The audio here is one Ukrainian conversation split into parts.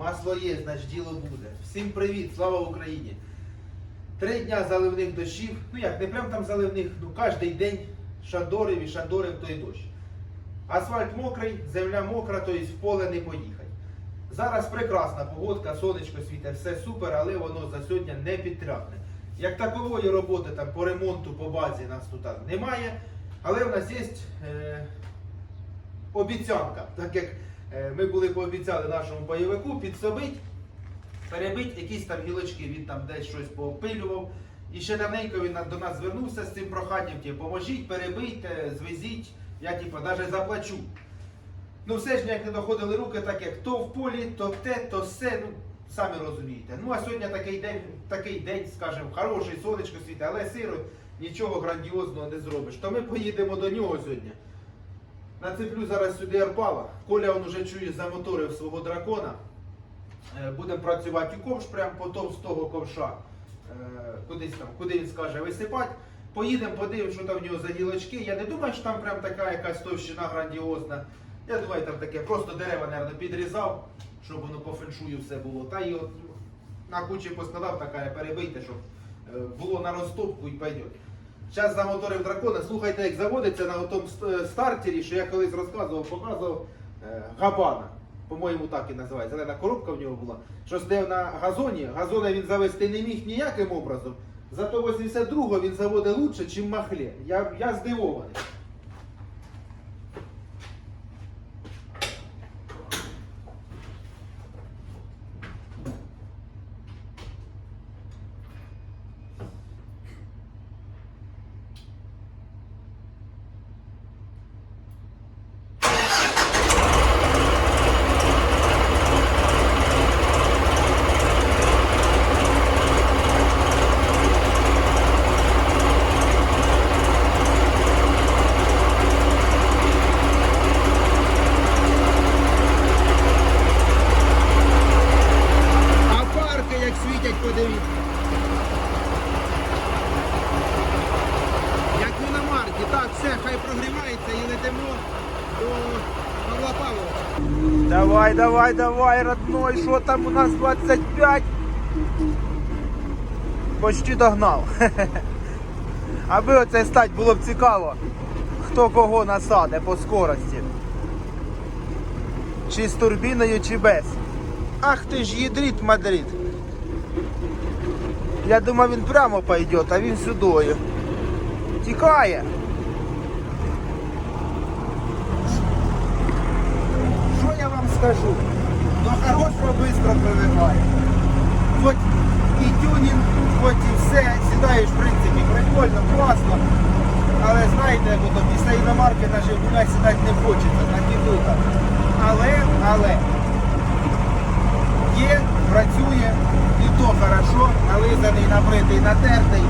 Масло є, значить діло буде. Всім привіт, слава Україні! Три дня заливних дощів. Ну як, не прям там заливних, ну кожен день шандорив і шандорив той дощ. Асфальт мокрий, земля мокра, тобто в поле не поїхати. Зараз прекрасна погодка, сонечко світить, все супер, але воно за сьогодні не підтряхне. Як такової роботи там по ремонту, по базі нас тут немає, але в нас є е, обіцянка. Так як ми були пообіцяли нашому бойовику підсобить, перебить якісь там гілочки, він там десь щось поопилював. І ще давненько він до нас звернувся з цим проханням, типу, поможіть, перебийте, звезіть, я типу, навіть заплачу. Ну все ж ніяк не доходили руки, так як то в полі, то те, то все, ну самі розумієте. Ну а сьогодні такий день, такий день, скажімо, хороший, сонечко світить, але сиро, нічого грандіозного не зробиш. То ми поїдемо до нього сьогодні. Нацеплю зараз сюди арпала. Коля он уже чує замоторив свого дракона. Е, Будемо працювати у ковш, прямо потім з того ковша. е, Кудись там, куди він скаже висипати. Поїдемо, подивимось, що там в нього за гілочки. Я не думаю, що там прям така якась товщина грандіозна. Я думаю, там таке просто дерева, мабуть, підрізав, щоб воно по феншую все було. Та й от на кучі поскладав, така перебийте, щоб е, було на розтопку і пойде. Зараз замоторив дракона. Слухайте, як заводиться на тому стартері, що я колись розказував, показував е, габана. По-моєму, так і називається. Зелена коробка в нього була. Що стояв на газоні, газона він завести не міг ніяким образом. Зато 82-го він заводить лучше, ніж махле. Я, я здивований. А парки як світять, подивіться. Як ви на марки. Так, все, хай прогрівається і летимо до Павла Павловича. Давай, давай, родной, що там у нас 25? Почти догнав. Аби оце стать було б цікаво, хто кого насаде по скорості. Чи з турбіною, чи без. Ах ти ж їдріт Мадрид. Я думав він прямо пойде, а він сюдою. Тікає. Що я вам скажу? До хорошого швидко привикає. Хоч і тюнінг, хоч і все, сідаєш, в принципі, прикольно, класно. Але знаєте, бо то після іномарки на Жигулях сідати не хочеться, так і тут. Але, але є, працює, і то хорошо, нализаний, набритий, натертий.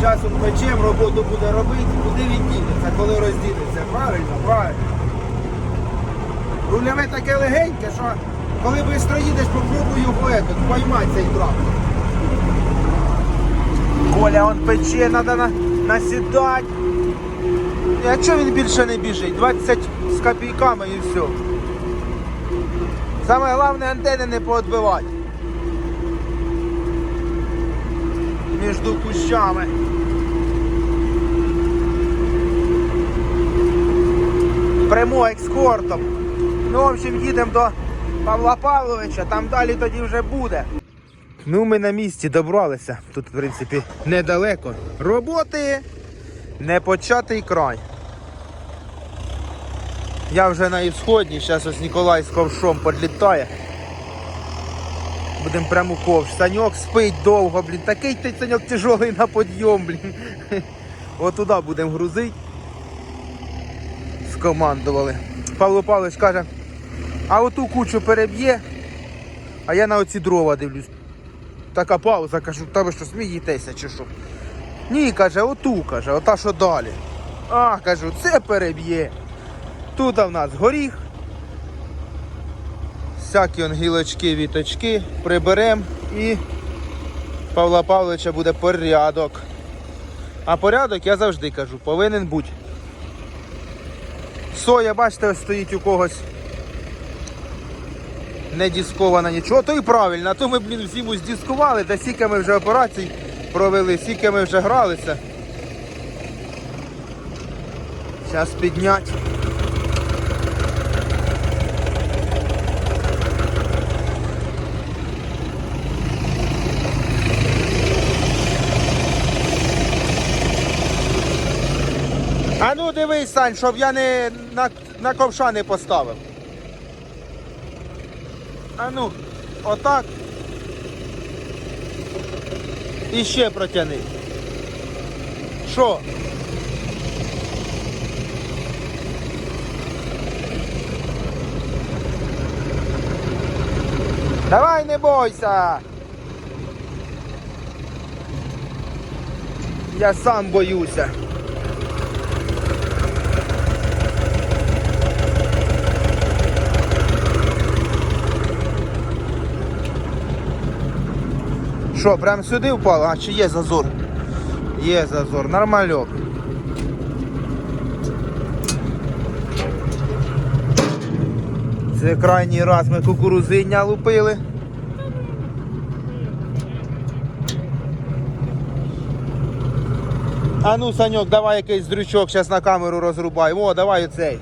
Часом печем, роботу буде робити, куди він дінеться, коли роздінеться. Правильно, правильно. Рульове таке легеньке, що коли швидко їдеш, попробуй його этот, поймати цей трактор. Коля, он пече, треба на, насідати. Якщо він більше не біжить, 20 з копійками і все. Саме головне антени не поотбивати. Між кущами. Прямо екскортом. Ну, в общем, їдемо до Павла Павловича, там далі тоді вже буде. Ну, ми на місці добралися. Тут, в принципі, недалеко. Роботи не початий край. Я вже на ісходні, зараз ось Ніколай з ковшом підлітає. Будемо прямо ковш. Саньок спить довго, блін. Такий ти саньок тяжелий на підйом, блін. От туди будемо грузити. Скомандували. Павло Павлович каже, а оту кучу переб'є, а я на оці дрова дивлюсь. Така пауза, кажу, та ви що смієтеся чи що? Ні, каже, оту, каже, ота що далі. А, кажу, це переб'є. Тут в нас горіх. Всякі он гілочки, віточки приберемо і Павла Павловича буде порядок. А порядок, я завжди кажу, повинен бути. Соя, бачите, стоїть у когось не дискована нічого, то і правильно, а то ми, блін, зиму здискували, та скільки ми вже операцій провели, скільки ми вже гралися. Зараз піднять. А ну дивись, Сань, щоб я не на, на ковша не поставив. А ну, отак. І ще протяни. Що? Давай не бойся. Я сам боюся. Що, прям сюди впало? А чи є зазор? Є зазор, нормальок. Це крайній раз ми кукурузиння лупили. А ну, Саньок, давай якийсь дрючок зараз на камеру розрубай. О, давай оцей.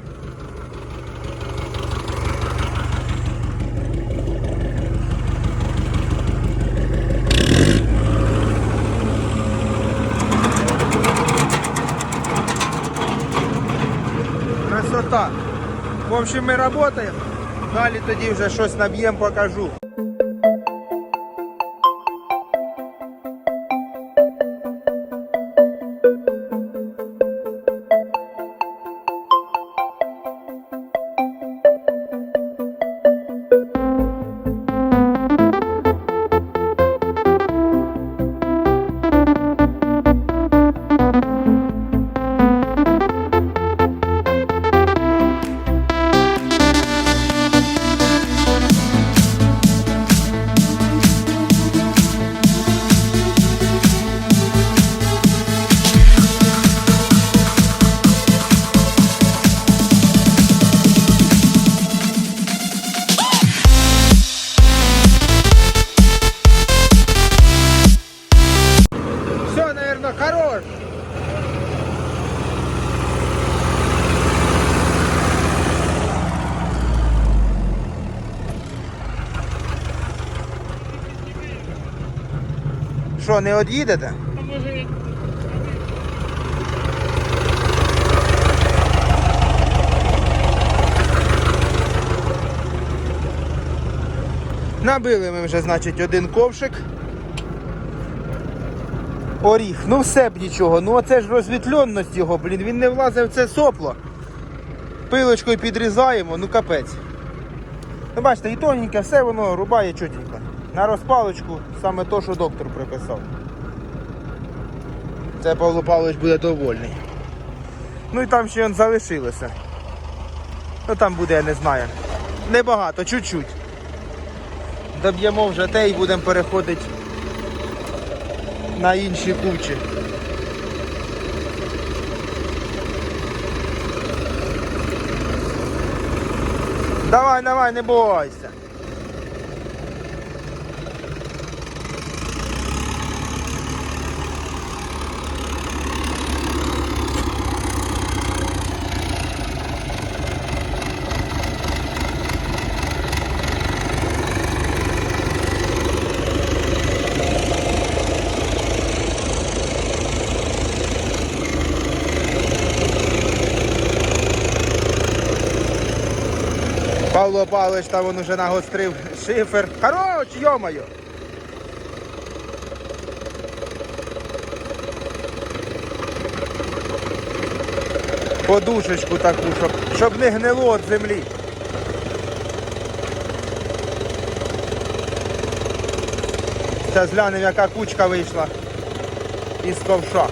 Красота. В общем, ми працюємо. Далі тоді вже щось наб'ємо, покажу. Що, не од'їдете? Набили ми вже, значить, один ковшик. Оріх. Ну все б нічого. Ну оце ж розвітльонність його, блін, він не влазив це сопло. Пилочкою підрізаємо, ну капець. Ну бачите, і тоненьке, все воно рубає чотенько. На розпалочку саме то, що доктор приписав. Це Павло Павлович буде довольний. Ну і там ще он залишилося. Ну там буде, я не знаю. Небагато, чуть-чуть. Доб'ємо вже те і будемо переходити на інші кучі. Давай, давай, не бойся. Павло Павлович там він уже нагострив шифер. Хорош, йомаю! Подушечку таку, щоб, щоб не гнило від землі. Зараз глянемо, яка кучка вийшла із ковша.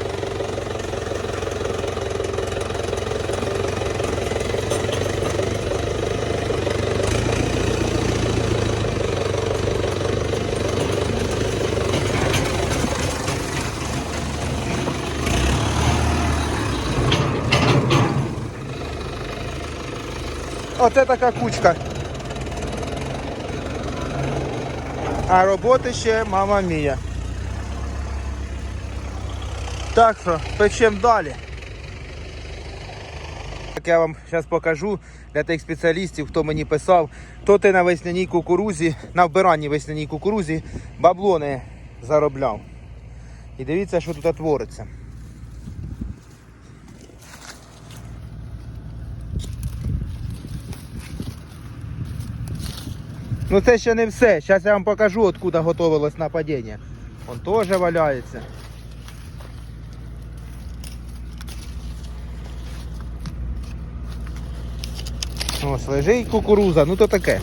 Оце така кучка. А роботи ще мама мія. Так що, печемо далі. Як я вам зараз покажу для тих спеціалістів, хто мені писав, то ти на весняній кукурузі, на вбиранні весняній кукурузі бабло не заробляв. І дивіться, що тут твориться. Ну це ще не все. Зараз я вам покажу, откуда готовилось нападіння. Он теж валяється. Ось лежить кукуруза, ну то таке.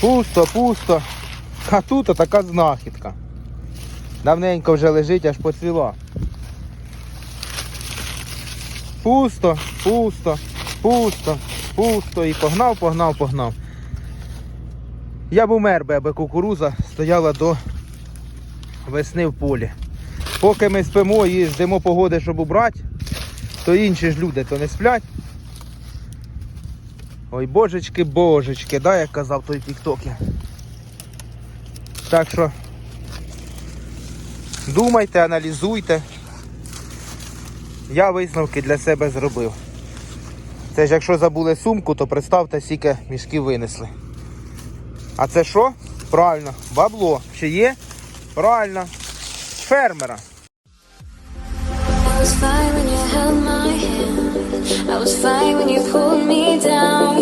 Пусто, пусто. А тут така знахідка. Давненько вже лежить, аж поцвіла. Пусто, пусто, пусто, пусто. І погнав, погнав, погнав. Я б умер би, аби кукуруза стояла до весни в полі. Поки ми спимо і ждемо погоди, щоб убрати, то інші ж люди то не сплять. Ой, божечки, божечки, да, як казав той тіктокі. Так що думайте, аналізуйте. Я висновки для себе зробив. Це ж якщо забули сумку, то представте, скільки мішків винесли. А це що? Правильно, бабло. Ще є? Правильно. Фермера. I was fine when you held my hand. I was fine when you pulled me down.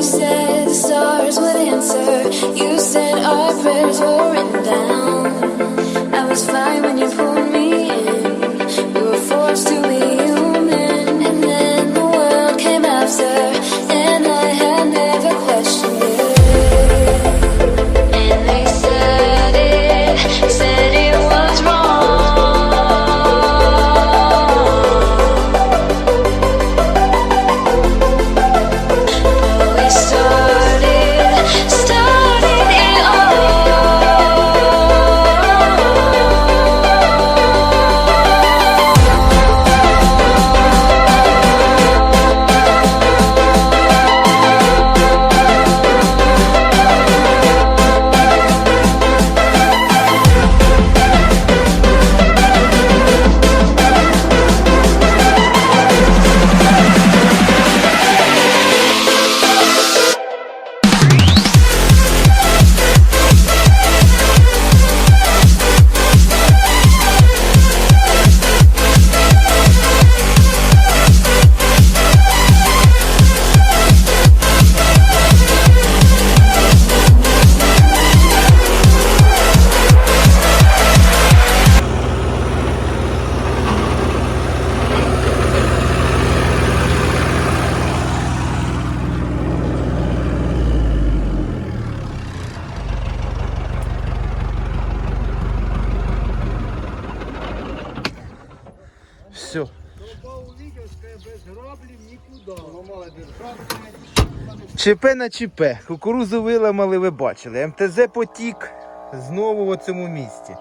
ЧП на ЧП. Кукурузу виламали, ви бачили. МТЗ потік знову в цьому місці.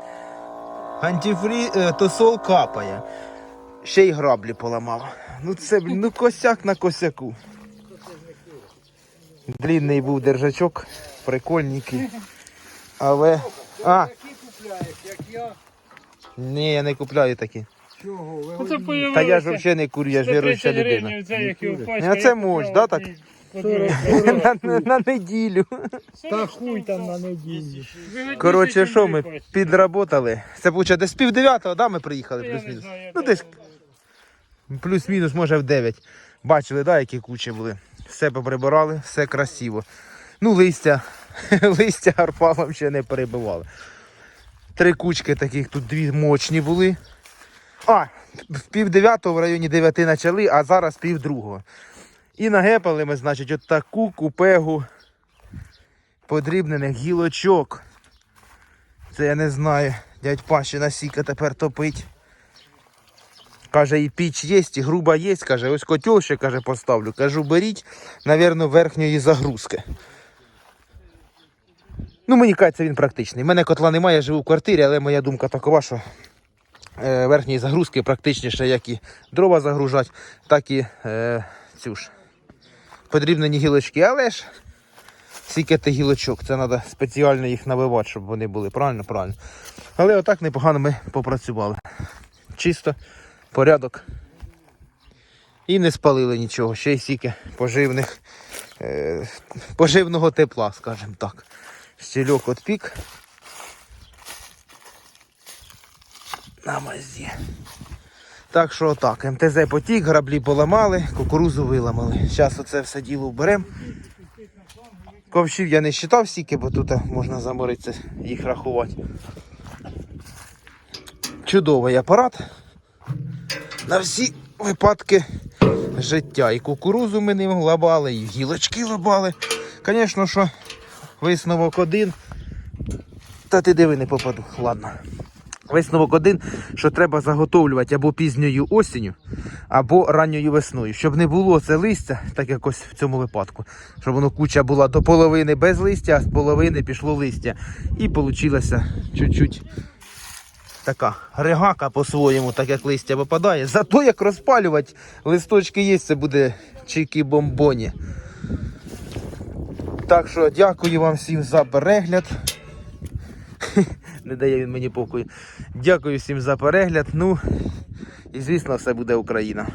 Антифрі... е, тосол капає. Ще й граблі поламав. Ну це, блін, ну косяк на косяку. Длінний був держачок, прикольненький. Але. А, ні, я не купляю такі. Чого? Одні. появилося Та я ж взагалі не курю, я ж віруюча людина. це як його А це мощ, да, так? на, на, на неділю. Та хуй там на неділю. Коротше, що ми підработали. Це виходить десь пів дев'ятого, да, ми приїхали плюс-мінус. Ну десь плюс-мінус, може в 9. Бачили, да, які кучі були. Все поприбирали, все красиво. Ну, листя, листя арпалом ще не перебивали. Три кучки таких тут дві мощні були. А, в пів дев'ятого в районі дев'яти почали, а зараз пів другого. І нагепали ми, значить, от таку купегу подрібнених гілочок. Це я не знаю. Дядь Паші насіка тепер топить. Каже, і піч є, і груба є. Каже, ось котел ще каже, поставлю. Кажу, беріть, навірно, верхньої загрузки. Ну, мені кажеться, він практичний. У мене котла немає, я живу в квартирі, але моя думка такова, що верхньої загрузки практичніше, як і дрова загружати, так і е, цю ж подрібнені гілочки. Але ж скільки ти гілочок, це треба спеціально їх навивати, щоб вони були. Правильно, правильно. Але отак непогано ми попрацювали. Чисто, порядок. І не спалили нічого, ще й стільки поживних, е, поживного тепла, скажімо так. Стільок от На мазі. Так що так, МТЗ потік, граблі поламали, кукурузу виламали. Зараз оце все діло вберемо. Ковшів я не вважав стільки, бо тут можна заморитися їх рахувати. Чудовий апарат. На всі випадки життя. І кукурузу ми ним лабали, і гілочки лабали. Звісно, що висновок один. Та ти диви не попаду. Ладно. Висновок один, що треба заготовлювати або пізньою осінню, або ранньою весною, щоб не було це листя, так якось в цьому випадку, щоб воно куча була до половини без листя, а з половини пішло листя. І вийшло чуть-чуть така регака по-своєму, так як листя випадає. Зато як розпалювати, листочки є, це буде чики-бомбоні. Так що дякую вам всім за перегляд. Не дає він мені покою. Дякую всім за перегляд. Ну і звісно, все буде Україна.